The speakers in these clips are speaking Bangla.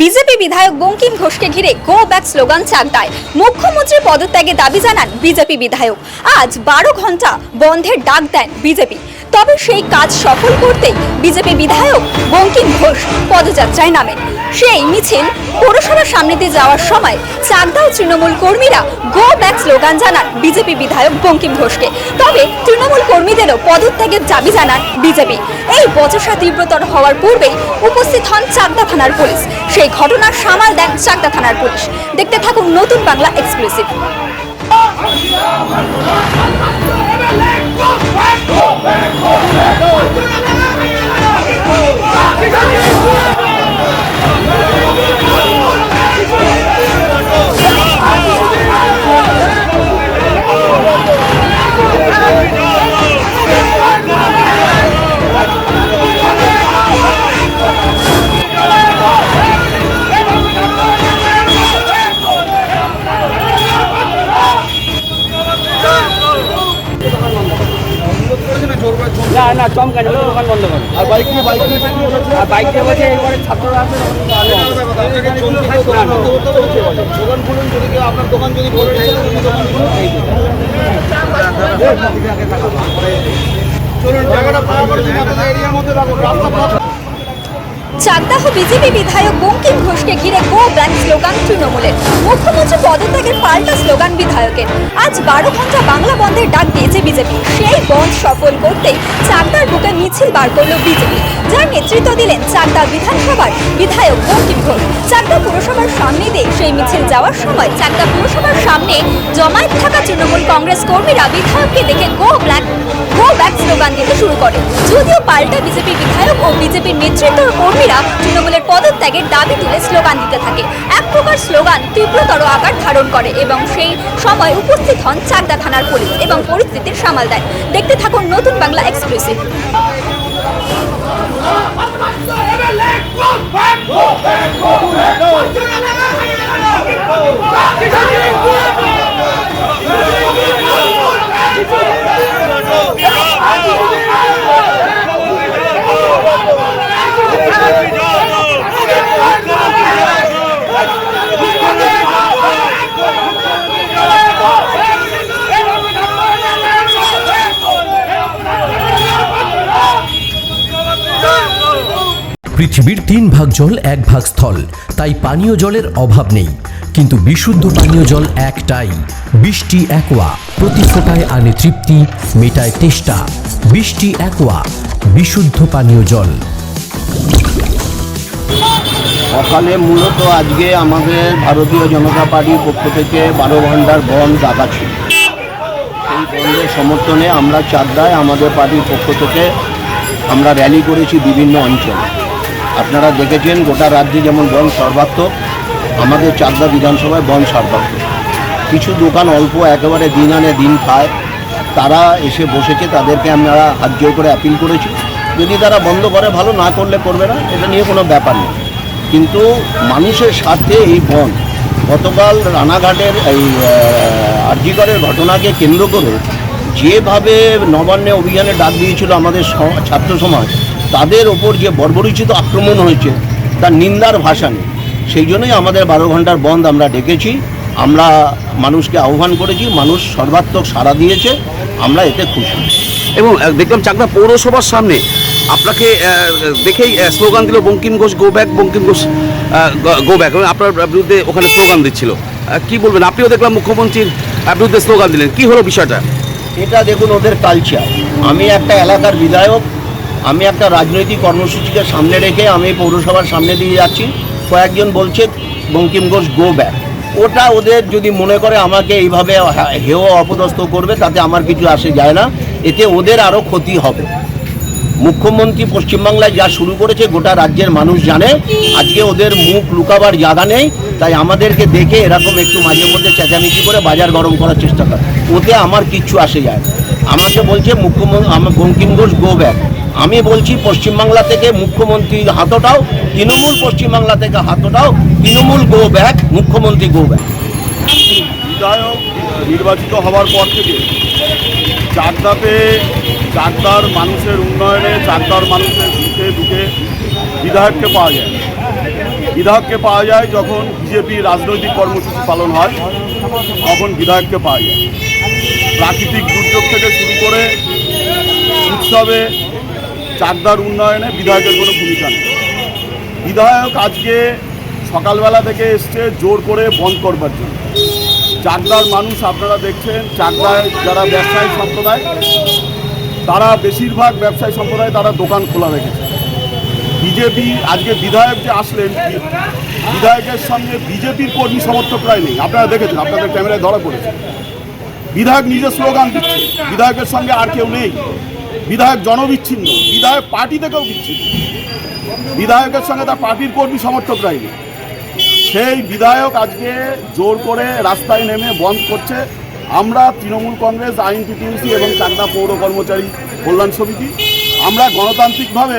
বিজেপি বিধায়ক বঙ্কিম ঘোষকে ঘিরে গো ব্যাক স্লোগান চাকদায়। মুখ্যমন্ত্রীর পদত্যাগে দাবি জানান বিজেপি বিধায়ক। আজ বারো ঘণ্টা বন্ধের ডাক দেন বিজেপি। তবে সেই কাজ সফল করতেই বিজেপি বিধায়ক বঙ্কিম ঘোষ পদযাত্রায় নামেন। সেই মিছিল পৌরসভার সামনে দিয়ে যাওয়ার সময় চাকদা ও তৃণমূল কর্মীরা গো ব্যাক স্লোগান জানান বিজেপি বিধায়ক বঙ্কিম ঘোষকে। তবে তৃণমূল কর্মীদেরও পদত্যাগের দাবি জানান বিজেপি। এই বচসা তীব্রতর হওয়ার পূর্বেই উপস্থিত হন চাকদা থানার পুলিশ। ঘটনার সামাল দেন চাকদা থানার পুলিশ। দেখতে থাকুন নতুন বাংলা এক্সক্লুসিভ। চমকা যাবে দোকান বন্ধ করো। আর বাইক নিয়ে বাইক নিয়ে আর বাইক এরপরে ছাত্ররা বলে। দোকান খুলুন যদি কেউ আপনার দোকান যদি দোকান খুলুন চলুন জায়গাটা ফাঁকা করে দিন আপনাদের এরিয়ার মধ্যে রাখুন রাস্তা চাকদাহ বিজেপি বিধায়ক বঙ্কিম ঘোষকে ঘিরে গো ব্যাক স্লোগান তৃণমূলের। পদত্যাগের পাল্টা স্লোগান বিধায়কের। আজ বারো ঘণ্টা বাংলা বন্ধের ডাক দিয়েছে বিজেপি। সেই বন্ধ সফল করতেই চাকদার বুকে মিছিল বার করল বিজেপি। যার নেতৃত্ব দিলেন চাকদা বিধানসভার বিধায়ক বঙ্কিম ঘোষ। চাকদা পুরসভার সামনে দিয়ে সেই মিছিল যাওয়ার সময় চাকদা পুরসভার সামনে জমায়েত থাকা তৃণমূল কংগ্রেস কর্মীরা বিধায়ককে দেখে go black, go back slogan দিতে শুরু করে। যদিও পাল্টা বিজেপি বিধায়ক ও বিজেপির নেতৃত্ব কর্মীরা তৃণমূলের পদত্যাগের দাবি তুলে স্লোগান দিতে থাকে। এক প্রকার স্লোগান তীব্রতর আকার ধারণ করে এবং সেই সময় উপস্থিত হন চাকদা থানার পুলিশ এবং পরিস্থিতির সামাল দেয় দেখতে থাকুন নতুন বাংলা এক্সক্লুসিভ পৃথিবীর তিন ভাগ জল এক ভাগ স্থল। তাই পানীয় জলের অভাব নেই। কিন্তু বিশুদ্ধ পানীয় জল একটাই। বৃষ্টি একোয়া। প্রতি ফোটায় আনে তৃপ্তি, মেটায় তেষ্টা। বৃষ্টি একোয়া। বিশুদ্ধ পানীয় জল। সকালে মূলত আজকে আমাদের ভারতীয় জনতা পার্টির পক্ষ থেকে বারো ঘণ্টার বন্ধ ডাকা ছিল। সেই বন্ধের সমর্থনে আমরা চাকদায় আমাদের পার্টির পক্ষ থেকে আমরা র্যালি করেছি বিভিন্ন অঞ্চলে। আপনারা দেখেছেন গোটা রাজ্যে যেমন বন সর্বাত্মক, আমাদের চাকদা বিধানসভায় বন সর্বাত্মক। কিছু দোকান অল্প, একেবারে দিন আনে দিন খায়। তারা এসে বসেছে, তাদেরকে আমরা হাত জোর করে অ্যাপিল করেছি। যদি তারা বন্ধ করে, ভালো, না করলে করবে না, এটা নিয়ে কোনো ব্যাপার নেই। কিন্তু মানুষের স্বার্থে এই বন গতকাল রানাঘাটের এই আর্জিকরের ঘটনাকে কেন্দ্র করে যেভাবে নবান্নে অভিযানে ডাক দিয়েছিল আমাদের ছাত্র সমাজ তাদের ওপর যে বর্বরিচিত আক্রমণ হয়েছে তার নিন্দার ভাষা নেই। সেই জন্যই আমাদের বারো ঘণ্টার বন্ধ আমরা ডেকেছি। আমরা মানুষকে আহ্বান করেছি মানুষ সর্বাত্মক সাড়া দিয়েছে আমরা এতে খুশি। এবং দেখলাম চাকদা পৌরসভার সামনে আপনাকে দেখেই স্লোগান দিল Bankim Ghosh go back Bankim Ghosh go back এবং আপনার বিরুদ্ধে ওখানে স্লোগান দিচ্ছিল। কি বলবেন? আপনিও দেখলাম মুখ্যমন্ত্রীর বিরুদ্ধে স্লোগান দিলেন। কি হলো বিষয়টা? এটা দেখুন ওদের কালচার আমি একটা এলাকার বিধায়ক আমি একটা রাজনৈতিক কর্মসূচিকে সামনে রেখে আমি পৌরসভার সামনে দিয়ে যাচ্ছি। কয়েকজন বলছে, বঙ্কিম ঘোষ গো ব্যাক ওটা ওদের যদি মনে করে আমাকে এইভাবে হা- হেয় অপদস্থ করবে, তাতে আমার কিছু আসে যায় না। এতে ওদের আরও ক্ষতি হবে। মুখ্যমন্ত্রী পশ্চিমবাংলায় যা শুরু করেছে, গোটা রাজ্যের মানুষ জানে। আজকে ওদের মুখ লুকাবার জায়গা নেই। তাই আমাদেরকে দেখে এরকম একটু মাঝে মধ্যে চেঁচামেচি করে বাজার গরম করার চেষ্টা করে। ওতে আমার কিচ্ছু আসে যায়। আমাকে বলছে মুখ্যমন্ত্রী আমার বঙ্কিম ঘোষ গো ব্যাক আমি বলছি পশ্চিমবাংলা থেকে মুখ্যমন্ত্রী হাতটাও তৃণমূল পশ্চিমবাংলা থেকে হাতটাও তৃণমূল গো ব্যাক মুখ্যমন্ত্রী গো ব্যাক বিধায়ক, নির্বাচিত হওয়ার পর থেকে চাকদাতে, চাকদার মানুষের উন্নয়নে, চাকদার মানুষের দুঃখে দুঃখে বিধায়ককে পাওয়া যায়। বিধায়ককে পাওয়া যায় যখন বিজেপি রাজনৈতিক কর্মসূচি পালন হয়, তখন বিধায়ককে পাওয়া যায়। প্রাকৃতিক দুর্যোগ থেকে শুরু করে উৎসবে, চাকদার উন্নয়নে বিধায়কের কোনো ভূমিকা নেই। বিধায়ক আজকে সকালবেলা থেকে এসছে জোর করে বন্ধ করবার জন্য। চাকদার মানুষ আপনারা দেখছেন, চাকদায় যারা ব্যবসায়ী সম্প্রদায়, তারা বেশিরভাগ ব্যবসায়ী সম্প্রদায় তারা দোকান খোলা রেখেছে। বিজেপি, আজকে বিধায়ক যে আসলেন, বিধায়কের সঙ্গে বিজেপির কর্মী সমর্থকরাই নেই। আপনারা দেখেছেন, আপনাদের ক্যামেরায় ধরা পড়েছে। বিধায়ক নিজে স্লোগান দিচ্ছে। বিধায়কের সঙ্গে আর কেউ নেই। বিধায়ক জনবিচ্ছিন্ন। বিধায়ক পার্টি থেকেও বিচ্ছিন্ন। বিধায়কের সঙ্গে তার পার্টির কর্মী সমর্থকরাই নেই। সেই বিধায়ক আজকে জোর করে রাস্তায় নেমে বন্ধ করছে। আমরা তৃণমূল কংগ্রেস আইনটিটিউসি এবং চাকদা পৌর কর্মচারী কল্যাণ সমিতি। আমরা গণতান্ত্রিকভাবে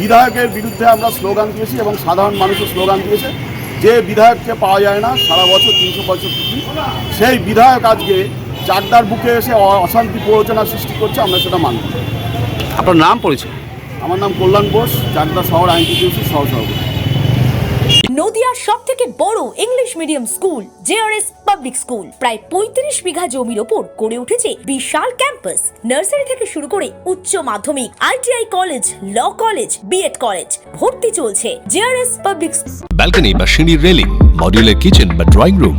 বিধায়কের বিরুদ্ধে আমরা স্লোগান দিয়েছি এবং সাধারণ মানুষের স্লোগান দিয়েছে। যে বিধায়ককে পাওয়া যায় না, সারা বছর তিনশো পঁয়ষট্টি সেই বিধায়ক আজকে চাকদার বুকে এসে অশান্তি প্ররোচনা সৃষ্টি করছে আমরা সেটা মানব আপনার নাম পরিচয়? আমার নাম কল্যাণ বোস চাকদা শহর আইনটিটিউসি সহ সভাপতি নদিয়ার সব থেকে বড় English medium school JRS public school. প্রায় পঁয়ত্রিশ বিঘা জমির ওপর গড়ে উঠেছে বিশাল ক্যাম্পাস। নার্সারি থেকে শুরু করে উচ্চ মাধ্যমিক ITI college law college BEd college ভর্তি চলছে জেআরএস পাবলিক ব্যালকনি বা সিঁড়ির রেলিং মডিউলার কিচেন বা ড্রয়িং রুম